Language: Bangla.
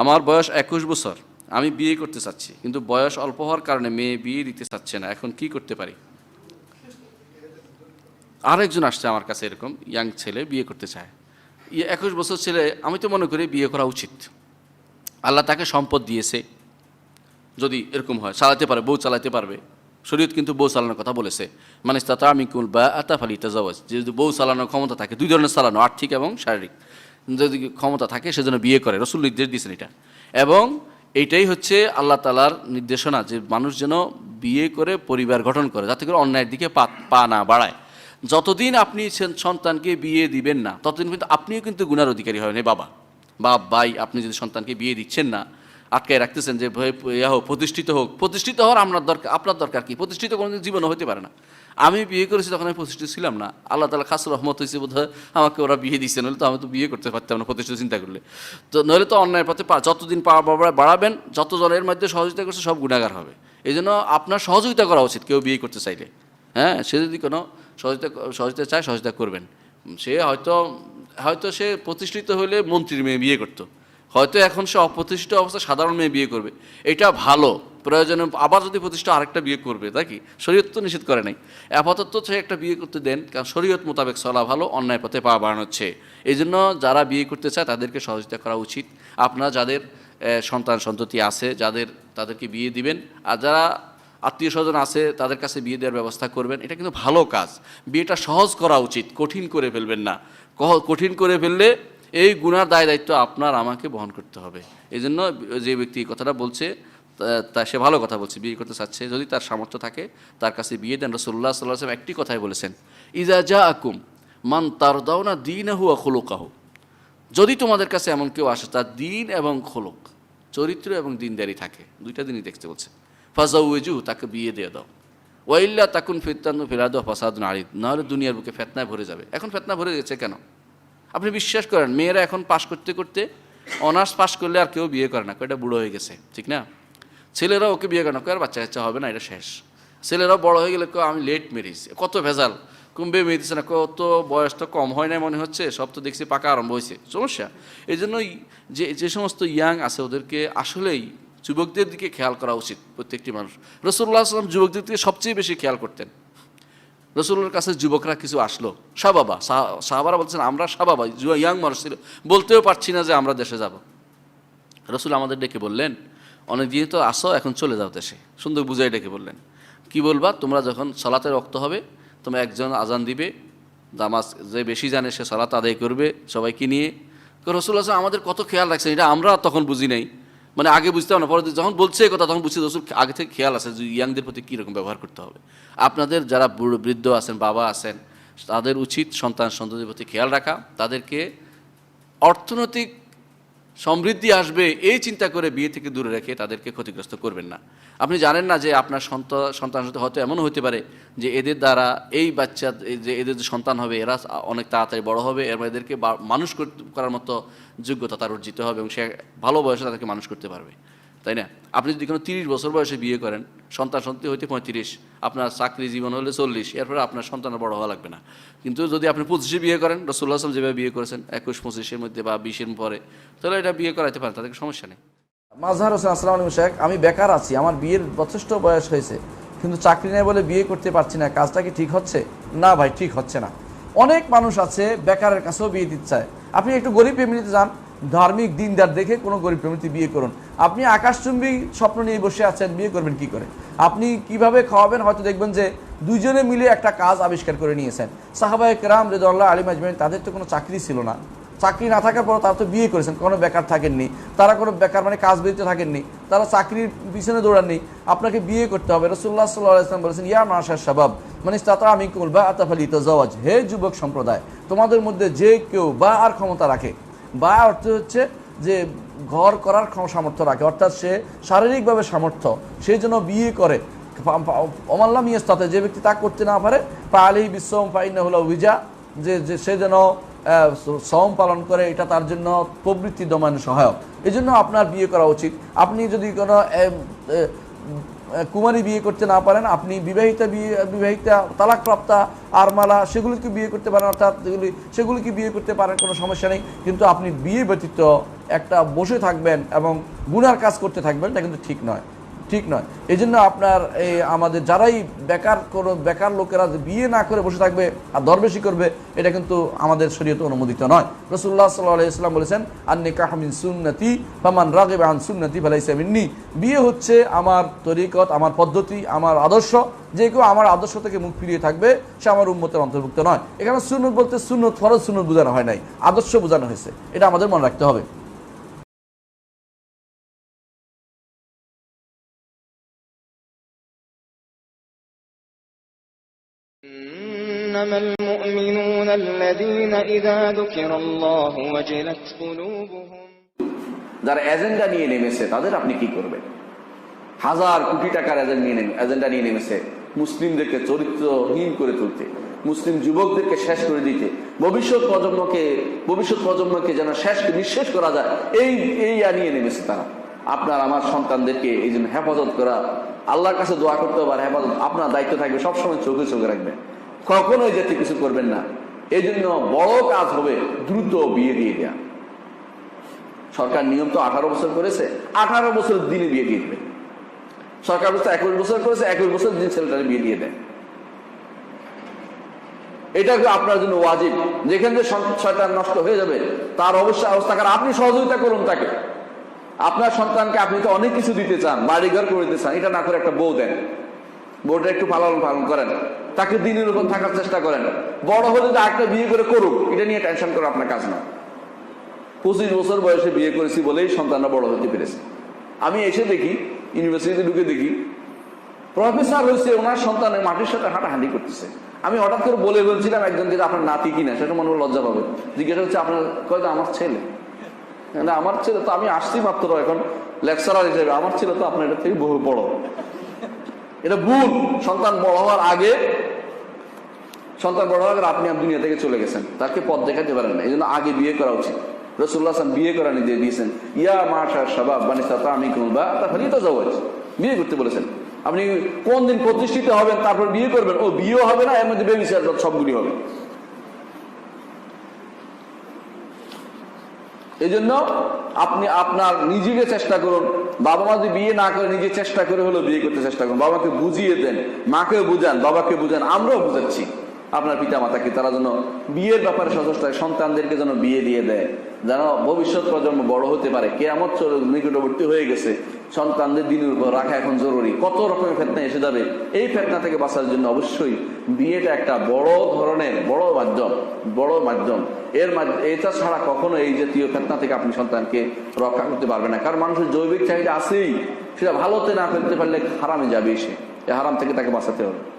আমার বয়স একুশ বছর। আমি বিয়ে করতে চাচ্ছি, কিন্তু বয়স অল্প হওয়ার কারণে মেয়ে বিয়ে দিতে চাচ্ছে না। এখন কি করতে পারি? আরেকজন আসছে আমার কাছে এরকম ইয়াং ছেলে বিয়ে করতে চায়। ইয়ে একুশ বছর ছেলে, আমি তো মনে করি বিয়ে করা উচিত। আল্লাহ তাকে সম্পদ দিয়েছে। যদি এরকম হয়, চালাতে পারে, বউ চালাতে পারবে। শরীয়ত কিন্তু বউ চালানোর কথা বলেছে। মানে তাতা আমি কুল বা আতা ফালি তাজাওয়াজ যে বউ চালানোর ক্ষমতা থাকে, দুই ধরনের চালানো, আর্থিক এবং শারীরিক। যদি ক্ষমতা থাকে, সেজন্য বিয়ে করে। রসুল নির্দেশ দিয়েছেন এটা। এবং এইটাই হচ্ছে আল্লাহ তালার নির্দেশনা যে মানুষ যেন বিয়ে করে, পরিবার গঠন করে, যাতে করে অন্যায়ের দিকে পা পা না বাড়ায়। যতদিন আপনি সন্তানকে বিয়ে দিবেন না, ততদিন কিন্তু আপনিও কিন্তু গুণার অধিকারী হবেন। বাবা বা ভাই, আপনি যদি সন্তানকে বিয়ে দিচ্ছেন না আটকায় রাখতেছেন যে ইয়া হোক, প্রতিষ্ঠিত হোক। প্রতিষ্ঠিত হওয়ার আপনার দরকার আপনার দরকার কি? প্রতিষ্ঠিত কোনোদিন জীবনে হতে পারে না। আমি বিয়ে করেছি তখন আমি প্রতিষ্ঠিত ছিলাম না। আল্লাহ তালা খাস রহমত হয়েছে বোধ আমাকে ওরা বিয়ে দিচ্ছে নইলে তো আমি তো বিয়ে করতে পারতাম না প্রতিষ্ঠিত চিন্তা করলে। তো নইলে তো অন্যায়ের পথে যতদিন বাড়াবেন, যত জনের মধ্যে সহযোগিতা করছে, সব গুণাগার হবে। এই জন্য আপনার সহযোগিতা করা উচিত কেউ বিয়ে করতে চাইলে। হ্যাঁ সে যদি কোনো সহযোগিতা সহযোগিতা চায়, সহযোগিতা করবেন। সে হয়তো হয়তো সে প্রতিষ্ঠিত হলে মন্ত্রীর মেয়ে বিয়ে করতো। হয়তো এখন সে অপ্রতিষ্ঠিত অবস্থা সাধারণ মেয়ে বিয়ে করবে। এটা ভালো। প্রয়োজনে আবার যদি প্রতিষ্ঠা আরেকটা বিয়ে করবে, তাই কি? শরীয়ত তো নিষেধ করে নাই। আপাতত সে একটা বিয়ে করতে দেন, কারণ শরীয়ত মোতাবেক চলা ভালো, অন্যায় পথে পা বাড়ানোচ্ছে। এই জন্য যারা বিয়ে করতে চায় তাদেরকে সহযোগিতা করা উচিত। আপনারা যাদের সন্তান সন্ততি আছে, যাদের, তাদেরকে বিয়ে দিবেন। আর যারা আত্মীয় স্বজন আছে, তাদের কাছে বিয়ে দেওয়ার ব্যবস্থা করবেন। এটা কিন্তু ভালো কাজ। বিয়েটা সহজ করা উচিত, কঠিন করে ফেলবেন না। কঠিন করে ফেললে এই গুণার দায় দায়িত্ব আপনার, আমাকে বহন করতে হবে। এই জন্য যে ব্যক্তি কথাটা বলছে, তা- সে ভালো কথা বলছে, বিয়ে করতে চাচ্ছে। যদি তার সামর্থ্য থাকে, তার কাছে বিয়ে দেন। রসল্লাহ সাল্লাহ একটি কথাই বলেছেন ইজা যা আকুম মান তার দাও না দিন আহু আখলুকাহ যদি তোমাদের কাছে এমন কেউ আসে, তার দিন এবং খোলক, চরিত্র এবং দিনদারি থাকে। দুইটা দিনই দেখতে বলছে। ফাজাউজু তাকে বিয়ে দিয়ে দাও। ওয়াইল্লা তাকুন ফিরতান্ন ফেরা দাও ফাসাদ নারিদ নাহলে দুনিয়ার বুকে ফেতনায় ভরে যাবে। এখন ফেতনা ভরে গেছে কেন? আপনি বিশ্বাস করেন, মেয়েরা এখন পাশ করতে করতে অনার্স পাশ করলে আর কেউ বিয়ে করে না এটা বুড়ো হয়ে গেছে, ঠিক না? ছেলেরা ওকে বিয়ে করে না আর বাচ্চা কাচ্চা হবে না, এটা শেষ। ছেলেরাও বড় হয়ে গেলে কয়, আমি লেট মেরিস কত ভেজাল কুম্বে মেরিস না, কত বয়স তো কম হয় না মনে হচ্ছে, সব তো দেখছি পাকা আরম্ভ হয়েছে, সমস্যা? এই জন্যই যে যে সমস্ত ইয়াং আছে ওদেরকে আসলেই যুবকদের দিকে খেয়াল করা উচিত প্রত্যেকটি মানুষ। রসুল্লাহ আসলাম যুবকদের দিকে সবচেয়ে বেশি খেয়াল করতেন। রসুলের কাছে যুবকরা কিছু আসলো। সাবাবা সাহাবারা বলছেন আমরা সাবাবা ইয়াং মানুষ ছিল। বলতেও পারছি না যে আমরা দেশে যাব। রসুল আমাদের ডেকে বললেন, অনেক দিন তো আসো, এখন চলে যাও দেশে। সুন্দর বুঝাই ডেকে বললেন, কি বলবা? তোমরা যখন সলাতে রক্ত হবে, তোমরা একজন আজান দিবে। দামাজ যে বেশি জানে সে সলাত আদায় করবে সবাইকে নিয়ে। রসুল আসলাম আমাদের কত খেয়াল রাখছেন? এটা আমরা তখন বুঝি নাই। মানে আগে বুঝতাম না পরে যখন বলছে কথা, তখন বুঝছি দোষ আগে থেকে খেয়াল আছে যে ইয়াংদের প্রতি কীরকম ব্যবহার করতে হবে। আপনাদের যারা বৃদ্ধ আছেন, বাবা আছেন, তাদের উচিত সন্তান, সন্ততির প্রতি খেয়াল রাখা, তাদেরকে অর্থনৈতিক সমৃদ্ধি আসবে এই চিন্তা করে বিয়ে থেকে দূরে রেখে তাদেরকে ক্ষতিগ্রস্ত করবেন না। আপনি জানেন না যে আপনার সন্তান সন্তান হয়তো এমন হতে পারে যে এদের দ্বারা এই বাচ্চা যে এদের যে সন্তান হবে, এরা অনেক তাড়াতাড়ি বড় হবে, এর এদেরকে মানুষ কর- করার মতো যোগ্যতা তার অর্জিত হবে এবং সে ভালো বয়সে তাদেরকে মানুষ করতে পারবে। তাই না? আপনি যদি কোনো তিরিশ বছর বয়সে বিয়ে করেন, সন্তান সন্ততি হইতে পঁয়ত্রিশ, আপনার চাকরি জীবন হলে চল্লিশ, এরপরে আপনার সন্তানের বড় হওয়া লাগবে না। কিন্তু যদি আপনি পঁচিশে বিয়ে করেন রসুল্লাহ আসলাম যেভাবে বিয়ে করেছেন, একুশ, পঁচিশের মধ্যে বা বিশের পরে, তাহলে এটা বিয়ে করাইতে পারেন তাদেরকে সমস্যা নেই। মাজহার হোসেন আসসালাম শেখ, আমি বেকার আছি, আমার বিয়ের যথেষ্ট বয়স হয়েছে, কিন্তু চাকরি নেই বলে বিয়ে করতে পারছি না, কাজটা কি ঠিক হচ্ছে? না ভাই, ঠিক হচ্ছে না। অনেক মানুষ আছে বেকারের কাছেও বিয়ে দিতে চায়। আপনি একটু গরিব ফ্যামিলিতে যান, ধার্মিক দিনদার দেখে কোনো গরিব ফ্যামিলিতে বিয়ে করুন। আপনি আকাশচুম্বী স্বপ্ন নিয়ে বসে আছেন, বিয়ে করবেন কি করে? আপনি কীভাবে খাওয়াবেন, হয়তো দেখবেন যে দুজনে মিলে একটা কাজ আবিষ্কার করে নিয়েছেন। সাহাবাহিক রাম রেদুল্লাহ আলিম আজমাইন, তাদের তো কোনো চাকরি ছিল না। চাকরি না থাকার পর তারা তো বিয়ে করেছেন কোনো বেকার থাকেননি। তারা কোনো বেকার মানে কাজ বেরিতে থাকেননি। তারা চাকরির পিছনে দৌড়াননি। আপনাকে বিয়ে করতে হবে। রসুল্লাহ সাল্লাহ ইসলাম বলেছেন, ইয়া মাসার সাবাব মানে তাতা আমি কুল বা আতাফালি হে যুবক সম্প্রদায়, তোমাদের মধ্যে যে কেউ বা আর ক্ষমতা রাখে, বা অর্থ হচ্ছে যে ঘর করার সামর্থ্য রাখে, অর্থাৎ সে শারীরিকভাবে সামর্থ্য সেই জন্য বিয়ে করে অমাল্লাম ইয়েস্তাতে, যে ব্যক্তি তা করতে না পারে পা আলি বিশ্বম ফাইনা হলো যে যে সে যেন সম পালন করে, এটা তার জন্য প্রবৃত্তি দমানো সহায়ক। এই জন্য আপনার বিয়ে করা উচিত। আপনি যদি কোনো কুমারী বিয়ে করতে না পারেন, আপনি বিবাহিতা বিয়ে, বিবাহিতা তালাকপ্রাপ্তা, আরমালা, সেগুলিকে বিয়ে করতে পারেন, অর্থাৎ যেগুলি সেগুলিকে বিয়ে করতে পারেন, কোনো সমস্যা নেই। কিন্তু আপনি বিয়ে ব্যতীত একটা বসে থাকবেন এবং গুনার কাজ করতে থাকবেন, এটা কিন্তু ঠিক নয়। ঠিক নয়। এই জন্য আপনার এই আমাদের যারাই বেকার কোনো বেকার লোকেরা বিয়ে না করে বসে থাকবে আর দরবেশি করবে, এটা কিন্তু আমাদের শরীয়তে অনুমোদিত নয়। রসুল্লাহ সাল্লাহ ইসলাম বলেছেন আন্নি কাহমিন সুন্নতি, ফামান রাগেব আন সুন্নতি ফালাইসা মিন্নি। বিয়ে হচ্ছে আমার তরিকত, আমার পদ্ধতি, আমার আদর্শ। যে কেউ আমার আদর্শ থেকে মুখ ফিরিয়ে থাকবে, সে আমার উন্মতের অন্তর্ভুক্ত নয়। এখানে সুন্নত বলতে সুন্নত, ফরজ সুন্নত বোঝানো হয় নাই। আদর্শ বোঝানো হয়েছে। এটা আমাদের মনে রাখতে হবে। إنما المؤمنون الذين إذا ذكر الله وجلت قلوبهم যারা এজেন্ডা নিয়ে নেমেছে তাদের আপনি কি করবেন হাজার কোটি টাকার এজেন্ডা নিয়ে নেমে এজেন্ডা নিয়ে নেমেছে মুসলিমদেরকে চরিত্রহীন করে তুলতে মুসলিম যুবকদেরকে শেষ করে দিতে ভবিষ্যৎ প্রজন্মকে ভবিষ্যৎ প্রজন্মকে যেন শেষ নিঃশেষ করা যায় এই এই নিয়ে নেমেছে তারা আপনার আমার সন্তানদেরকে এই জন্য হেফাজত করা আল্লাহর কাছে দোয়া করতে হবে আর হেফাজত আপনার দায়িত্ব থাকবে সবসময় চোখে চোখে রাখবেন কখনোই যাতে কিছু করবেন না। এই জন্য বড় কাজ হবে দ্রুত বিয়ে দিয়ে দেওয়া সরকার নিয়ম তো আঠারো বছর করেছে, আঠারো বছর দিনে বিয়ে দিয়ে দেবে। সরকার বলছে একুশ বছর করেছে, একুশ বছর দিন ছেলেটার বিয়ে দিয়ে দেয়। এটা আপনার জন্য ওয়াজিব। যেখান থেকে সন্তান নষ্ট হয়ে যাবে, তার অবশ্যই অবস্থা কারণ আপনি সহযোগিতা করুন তাকে। আপনার সন্তানকে আপনি তো অনেক কিছু দিতে চান, বাড়িঘর করে দিতে চান, এটা না করে একটা বউ দেন। বউটা একটু পালন পালন করেন। তাকে দিনের উপর থাকার চেষ্টা করেন। বড় হলে যে একটা বিয়ে করে করুক, এটা নিয়ে টেনশন করে আপনার কাজ না পঁচিশ বছর বয়সে বিয়ে করেছি বলেই সন্তানরা বড় হতে পেরেছে। আমি এসে দেখি ইউনিভার্সিটিতে ঢুকে দেখি প্রফেসর হয়েছে, ওনার সন্তানের মাটির সাথে হাঁটাহাঁটি করতেছে। আমি হঠাৎ করে বলে বলছিলাম একজন যেটা আপনার নাতি কিনা, সেটা মনে লজ্জা পাবে। জিজ্ঞাসা হচ্ছে আপনার কয়টা আমার ছেলে? আমার ছেলে তো আমি আসছি মাত্র এখন লেকচারার হিসেবে। আমার ছেলে তো আপনার এটা থেকে বহু বড়। এটা ভুল। সন্তান বড় হওয়ার আগে সন্তান বড় হওয়ার আপনি আপনি দুনিয়া থেকে চলে গেছেন। তাকে পথ দেখাতে পারেন না। এই জন্য আগে বিয়ে করা উচিত। রসুল্লাহ আসলাম বিয়ে করা নিজে দিয়েছেন। ইয়া মাশা সাবাব বানিসা তা আমি বা তা খালি তো যাওয়া বিয়ে করতে বলেছেন। আপনি কোন দিন প্রতিষ্ঠিত হবেন, তারপর বিয়ে করবেন, ও বিয়েও হবে না, এর মধ্যে বেবিচার সবগুলি হবে। এই জন্য আপনি আপনার নিজেকে চেষ্টা করুন। বাবা মা যদি বিয়ে না করে, নিজে চেষ্টা করে হলেও বিয়ে করতে চেষ্টা করুন। বাবাকে বুঝিয়ে দেন, মাকেও বুঝান, বাবাকে বুঝান, আমরাও বুঝাচ্ছি। আপনার পিতা মাতাকে তারা যেন বিয়ের ব্যাপারে সচেষ্ট সন্তানদেরকে যেন বিয়ে দিয়ে দেয়। যেন ভবিষ্যৎ প্রজন্ম বড় হতে পারে, কেয়ামত নিকটবর্তী হয়ে গেছে, সন্তানদের দিনের উপর রাখা এখন জরুরি। কত রকমের ফেতনা এসে যাবে? এই ফেতনা থেকে বাঁচার জন্য অবশ্যই বিয়েটা একটা বড় ধরনের, বড় মাধ্যম বড় মাধ্যম। এর এটা ছাড়া কখনো এই জাতীয় ফেতনা থেকে আপনি সন্তানকে রক্ষা করতে পারবেন না। কারণ মানুষের জৈবিক চাহিদা আছেই, সেটা ভালোতে না করতে পারলে হারামে যাবে সে। হারাম থেকে তাকে বাঁচাতে হবে।